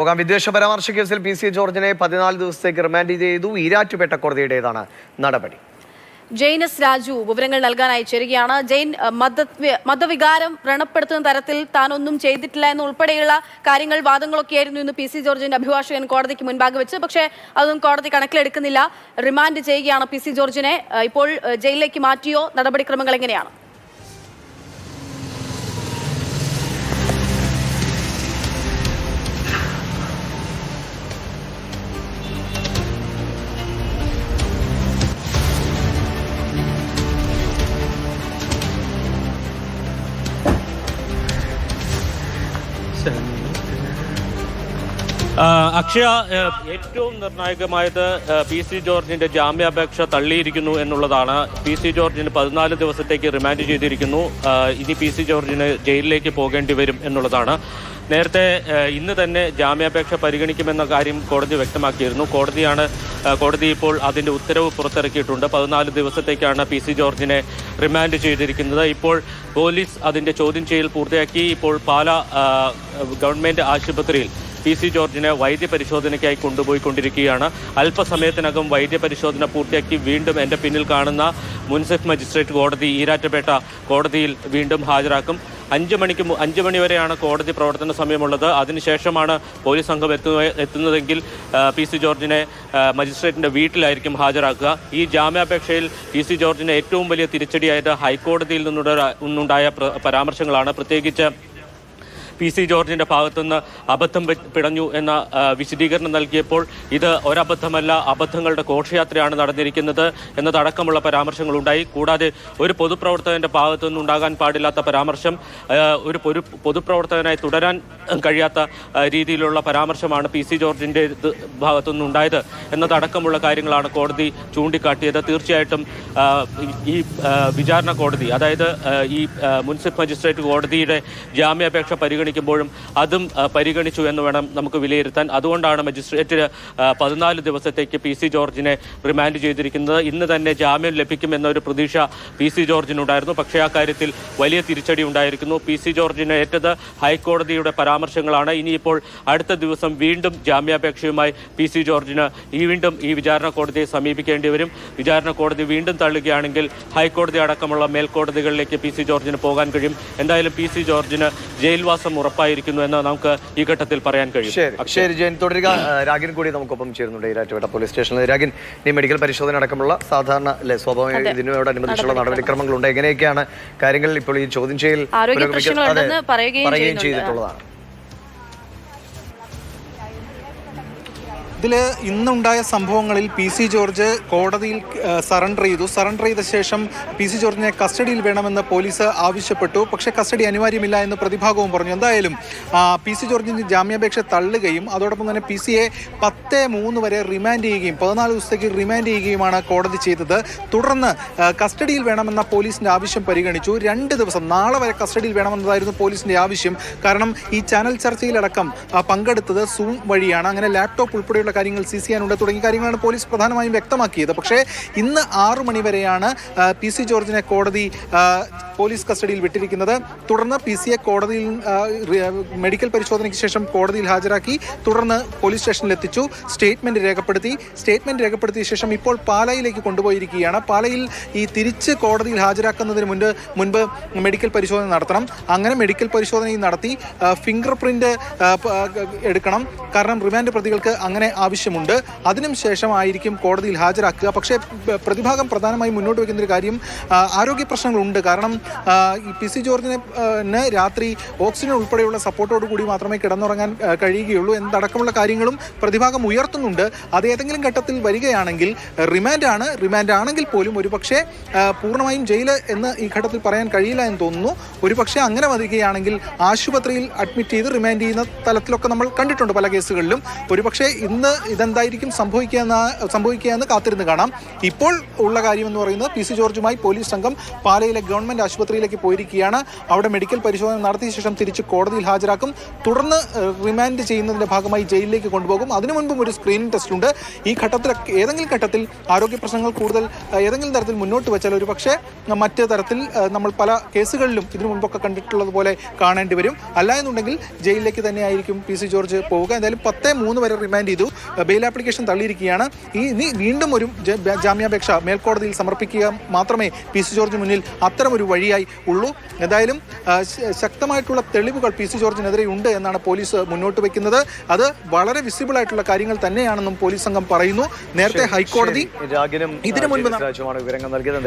പോകാം. വിദ്വേഷ പരാമർശ കേസിൽ പി സി ജോർജിനെ പതിനാല് ദിവസത്തേക്ക് റിമാൻഡ് ചെയ്തു. ഈരാറ്റുപേട്ട കോടതിയുടേതാണ് നടപടി. ജെയിൻ എസ് രാജു വിവരങ്ങൾ നൽകാനായി ചേരുകയാണ്. ജെയിൻ മത മതവികാരം വ്രണപ്പെടുത്തുന്ന തരത്തിൽ താൻ ഒന്നും ചെയ്തിട്ടില്ല എന്നുൾപ്പെടെയുള്ള കാര്യങ്ങൾ വാദങ്ങളൊക്കെ ആയിരുന്നു ഇന്ന് പി സി ജോർജിന്റെ അഭിഭാഷകൻ കോടതിക്ക് മുൻപാകെ വെച്ച്. പക്ഷേ അതൊന്നും കോടതി കണക്കിലെടുക്കുന്നില്ല. റിമാൻഡ് ചെയ്യുകയാണ് പി സി ജോർജിനെ. ഇപ്പോൾ ജയിലിലേക്ക് മാറ്റിയോ? നടപടിക്രമങ്ങൾ എങ്ങനെയാണ്? അക്ഷയ ഏറ്റവും നിർണായകമായത് പി സി ജോർജിന്റെ ജാമ്യാപേക്ഷ തള്ളിയിരിക്കുന്നു എന്നുള്ളതാണ്. പി സി ജോർജിന് പതിനാല് ദിവസത്തേക്ക് റിമാൻഡ് ചെയ്തിരിക്കുന്നു. ഇനി പി സി ജോർജിന് ജയിലിലേക്ക് പോകേണ്ടി വരും എന്നുള്ളതാണ്. നേരത്തെ ഇന്ന് തന്നെ ജാമ്യാപേക്ഷ പരിഗണിക്കുമെന്ന കാര്യം കോടതി വ്യക്തമാക്കിയിരുന്നു. കോടതിയാണ് കോടതി ഇപ്പോൾ അതിന്റെ ഉത്തരവ് പുറത്തിറക്കിയിട്ടുണ്ട്. പതിനാല് ദിവസത്തേക്കാണ് പി സി ജോർജിനെ റിമാൻഡ് ചെയ്തിരിക്കുന്നത്. ഇപ്പോൾ പോലീസ് അതിന്റെ ചോദ്യം ചെയ്യൽ പൂർത്തിയാക്കി. ഇപ്പോൾ പാല ഗവൺമെന്റ് ആശുപത്രിയിൽ പി സി ജോർജിനെ വൈദ്യപരിശോധനയ്ക്കായി കൊണ്ടുപോയിക്കൊണ്ടിരിക്കുകയാണ്. അല്പസമയത്തിനകം വൈദ്യപരിശോധന പൂർത്തിയാക്കി വീണ്ടും എന്റെ പിന്നിൽ കാണുന്ന മുൻസിഫ് മജിസ്ട്രേറ്റ് കോടതി ഈരാറ്റുപേട്ട കോടതിയിൽ വീണ്ടും ഹാജരാക്കും. അഞ്ച് മണിക്ക് അഞ്ച് മണി വരെയാണ് കോടതി പ്രവർത്തന സമയമുള്ളത്. അതിനുശേഷമാണ് പോലീസ് സംഘം എത്തുന്ന എത്തുന്നതെങ്കിൽ പി സി ജോർജിനെ മജിസ്ട്രേറ്റിന്റെ വീട്ടിലായിരിക്കും ഹാജരാക്കുക. ഈ ജാമ്യാപേക്ഷയിൽ പി സി ജോർജിന് ഏറ്റവും വലിയ തിരിച്ചടിയായത് ഹൈക്കോടതിയിൽ നിന്നുണ്ടായ പരാമർശങ്ങളാണ്. പ്രത്യേകിച്ച് പി സി ജോർജിന്റെ ഭാഗത്തുനിന്ന് അബദ്ധം പിടഞ്ഞു എന്ന വിശദീകരണം നൽകിയപ്പോൾ ഇത് ഒരബദ്ധമല്ല അബദ്ധങ്ങളുടെ ഘോഷയാത്രയാണ് നടന്നിരിക്കുന്നത് എന്നതടക്കമുള്ള പരാമർശങ്ങളുണ്ടായി. കൂടാതെ ഒരു പൊതുപ്രവർത്തകന്റെ ഭാഗത്തുനിന്ന് ഉണ്ടാകാൻ പാടില്ലാത്ത പരാമർശം ഒരു പൊരു പൊതുപ്രവർത്തകനായി തുടരാൻ കഴിയാത്ത രീതിയിലുള്ള പരാമർശമാണ് പി സി ജോർജിന്റെ ഭാഗത്തുനിന്ന് ഉണ്ടായത് എന്നതടക്കമുള്ള കാര്യങ്ങളാണ് കോടതി ചൂണ്ടിക്കാട്ടിയത്. തീർച്ചയായിട്ടും ഈ വിചാരണ കോടതി അതായത് ഈ മുനിസിപ്പൽ മജിസ്ട്രേറ്റ് കോടതിയുടെ ജാമ്യാപേക്ഷ പരിഗണിക്കുമ്പോഴും അതും പരിഗണിച്ചു എന്ന് വേണം നമുക്ക് വിലയിരുത്താൻ. അതുകൊണ്ടാണ് മജിസ്ട്രേറ്റ് പതിനാല് ദിവസത്തേക്ക് പി സി ജോർജിനെ റിമാൻഡ് ചെയ്തിരിക്കുന്നത്. ഇന്ന് തന്നെ ജാമ്യം ലഭിക്കുമെന്നൊരു പ്രതീക്ഷ പി സി ജോർജിനുണ്ടായിരുന്നു. പക്ഷേ ആ കാര്യത്തിൽ വലിയ തിരിച്ചടി ഉണ്ടായിരിക്കുന്നു. പി സി ജോർജിന് ഏറ്റത് ഹൈക്കോടതിയുടെ പരാമർശങ്ങളാണ്. ഇനിയിപ്പോൾ അടുത്ത ദിവസം വീണ്ടും ജാമ്യാപേക്ഷയുമായി പി സി ജോർജിന് ഈ വീണ്ടും ഈ വിചാരണ കോടതിയെ സമീപിക്കേണ്ടി വരും. വിചാരണ കോടതി വീണ്ടും തള്ളുകയാണെങ്കിൽ ഹൈക്കോടതി അടക്കമുള്ള മേൽക്കോടതികളിലേക്ക് പി സി ജോർജിന് പോകാൻ കഴിയും. എന്തായാലും പി സി ജോർജിന് ജയിൽവാസം ഉറപ്പായിരിക്കുന്നു എന്ന് നമുക്ക് ഈ ഘട്ടത്തിൽ പറയാൻ കഴിയും. ശരി ശരി ജയൻ. തുടരുക. രാഗിൻ കൂടി നമുക്കൊപ്പം ചേരുന്നുണ്ട് ഈരാറ്റുപേട്ട പോലീസ് സ്റ്റേഷനിൽ. രാഗിൻ ഈ മെഡിക്കൽ പരിശോധന അടക്കമുള്ള സാധാരണ അല്ലെ സ്വാഭാവിക ഇതിനോടനുബന്ധിച്ചുള്ള നടപടിക്രമങ്ങളുണ്ട്. എങ്ങനെയൊക്കെയാണ് കാര്യങ്ങൾ ഇപ്പോൾ ഈ ചോദ്യം ചെയ്യൽ പറയുകയും ചെയ്തിട്ടുള്ളതാണ്. ഇതിൽ ഇന്നുണ്ടായ സംഭവങ്ങളിൽ പി സി ജോർജ് കോടതിയിൽ സറണ്ടർ ചെയ്തു. സറണ്ടർ ചെയ്ത ശേഷം പി സി ജോർജിനെ കസ്റ്റഡിയിൽ വേണമെന്ന് പോലീസ് ആവശ്യപ്പെട്ടു. പക്ഷേ കസ്റ്റഡി അനിവാര്യമില്ല എന്ന് പ്രതിഭാഗവും പറഞ്ഞു. എന്തായാലും പി സി ജോർജിന്റെ ജാമ്യാപേക്ഷ തള്ളുകയും അതോടൊപ്പം തന്നെ പി സിയെ പത്ത് മൂന്ന് വരെ റിമാൻഡ് ചെയ്യുകയും പതിനാല് ദിവസത്തേക്ക് റിമാൻഡ് ചെയ്യുകയുമാണ് കോടതി ചെയ്തത്. തുടർന്ന് കസ്റ്റഡിയിൽ വേണമെന്ന പോലീസിന്റെ ആവശ്യം പരിഗണിച്ചു. രണ്ട് ദിവസം നാളെ വരെ കസ്റ്റഡിയിൽ വേണമെന്നതായിരുന്നു പോലീസിന്റെ ആവശ്യം. കാരണം ഈ ചാനൽ ചർച്ചയിലടക്കം പങ്കെടുത്തത് സൂം വഴിയാണ്. അങ്ങനെ ലാപ്ടോപ്പ് ഉൾപ്പെടെയുള്ള കാര്യങ്ങൾ സീസ് ചെയ്യാനുണ്ട് തുടങ്ങിയ കാര്യങ്ങളാണ് പോലീസ് പ്രധാനമായും വ്യക്തമാക്കിയത്. പക്ഷേ ഇന്ന് ആറു മണിവരെയാണ് പി സി ജോർജിനെ കോടതി പോലീസ് കസ്റ്റഡിയിൽ വിട്ടിരിക്കുന്നത്. തുടർന്ന് പി സിയെ കോടതിയിൽ മെഡിക്കൽ പരിശോധനയ്ക്ക് ശേഷം കോടതിയിൽ ഹാജരാക്കി തുടർന്ന് പോലീസ് സ്റ്റേഷനിൽ എത്തിച്ചു സ്റ്റേറ്റ്മെന്റ് രേഖപ്പെടുത്തി. സ്റ്റേറ്റ്മെന്റ് രേഖപ്പെടുത്തിയ ശേഷം ഇപ്പോൾ പാലായിലേക്ക് കൊണ്ടുപോയിരിക്കുകയാണ്. പാലയിൽ ഈ തിരിച്ച് കോടതിയിൽ ഹാജരാക്കുന്നതിന് മുൻപ് മുൻപ് മെഡിക്കൽ പരിശോധന നടത്തണം. അങ്ങനെ മെഡിക്കൽ പരിശോധനയും നടത്തി ഫിംഗർ പ്രിന്റ് എടുക്കണം. കാരണം റിമാൻഡ് പ്രതികൾക്ക് അങ്ങനെ ആവശ്യമുണ്ട്. അതിനും ശേഷമായിരിക്കും കോടതിയിൽ ഹാജരാക്കുക. പക്ഷേ പ്രതിഭാഗം പ്രധാനമായും മുന്നോട്ട് വയ്ക്കുന്ന ഒരു കാര്യം ആരോഗ്യ പ്രശ്നങ്ങളുണ്ട്. കാരണം പി സി ജോർജിനെ രാത്രി ഓക്സിജൻ ഉൾപ്പെടെയുള്ള സപ്പോർട്ടോട് കൂടി മാത്രമേ കിടന്നുറങ്ങാൻ കഴിയുകയുള്ളൂ. എന്തടക്കമുള്ള കാര്യങ്ങളും പ്രതിഭാഗം ഉയർത്തുന്നുണ്ട്. അത് ഏതെങ്കിലും ഘട്ടത്തിൽ വരികയാണെങ്കിൽ റിമാൻഡ് ആണ്. റിമാൻഡ് ആണെങ്കിൽ പോലും ഒരുപക്ഷെ പൂർണമായും ജയിൽ എന്ന് ഈ ഘട്ടത്തിൽ പറയാൻ കഴിയില്ല എന്ന് തോന്നുന്നു. ഒരുപക്ഷെ അങ്ങനെ വരികയാണെങ്കിൽ ആശുപത്രിയിൽ അഡ്മിറ്റ് ചെയ്ത് റിമാൻഡ് ചെയ്യുന്ന തലത്തിലൊക്കെ നമ്മൾ കണ്ടിട്ടുണ്ട് പല കേസുകളിലും. ഒരുപക്ഷെ ഇന്ന് ഇതെന്തായിരിക്കും സംഭവിക്കുക എന്ന സംഭവിക്കുക എന്ന് കാത്തിരുന്ന് കാണാം. ഇപ്പോൾ ഉള്ള കാര്യം എന്ന് പറയുന്നത് പി സി ജോർജുമായി പോലീസ് സംഘം പാലയിലെ ഗവൺമെന്റ് ആശുപത്രിയിലേക്ക് പോയിരിക്കുകയാണ്. അവിടെ മെഡിക്കൽ പരിശോധന നടത്തിയ ശേഷം തിരിച്ച് കോടതിയിൽ ഹാജരാക്കും. തുടർന്ന് റിമാൻഡ് ചെയ്യുന്നതിന്റെ ഭാഗമായി ജയിലിലേക്ക് കൊണ്ടുപോകും. അതിനു മുൻപും ഒരു സ്ക്രീനിംഗ് ടെസ്റ്റ് ഉണ്ട്. ഈ ഘട്ടത്തിൽ ഏതെങ്കിലും ഘട്ടത്തിൽ ആരോഗ്യ പ്രശ്നങ്ങൾ കൂടുതൽ ഏതെങ്കിലും തരത്തിൽ മുന്നോട്ട് വെച്ചാൽ ഒരു പക്ഷേ മറ്റ് തരത്തിൽ നമ്മൾ പല കേസുകളിലും ഇതിനു മുൻപൊക്കെ കണ്ടിട്ടുള്ളത് പോലെ കാണേണ്ടി വരും. അല്ല എന്നുണ്ടെങ്കിൽ ജയിലിലേക്ക് തന്നെയായിരിക്കും പി സി ജോർജ് പോവുക. എന്തായാലും പത്തേ മൂന്ന് വരെ റിമാൻഡ് ചെയ്തു. ബെയിൽ ആപ്ലിക്കേഷൻ തള്ളിയിരിക്കുകയാണ്. ഈ ഇനി വീണ്ടും ഒരു ജാമ്യാപേക്ഷ മേൽക്കോടതിയിൽ സമർപ്പിക്കുക മാത്രമേ പി സി ജോർജ് മുന്നിൽ അത്തരമൊരു വഴിയായി ഉള്ളൂ. എന്തായാലും ശക്തമായിട്ടുള്ള തെളിവുകൾ പി സി ജോർജിനെതിരെ ഉണ്ട് എന്നാണ് പോലീസ് മുന്നോട്ട് വയ്ക്കുന്നത് അത് വളരെ വിസിബിൾ ആയിട്ടുള്ള കാര്യങ്ങൾ തന്നെയാണെന്നും പോലീസ് സംഘം പറയുന്നു. നേരത്തെ ഹൈക്കോടതി ഇതിനു മുൻപ് വിവരങ്ങൾ നൽകിയത്.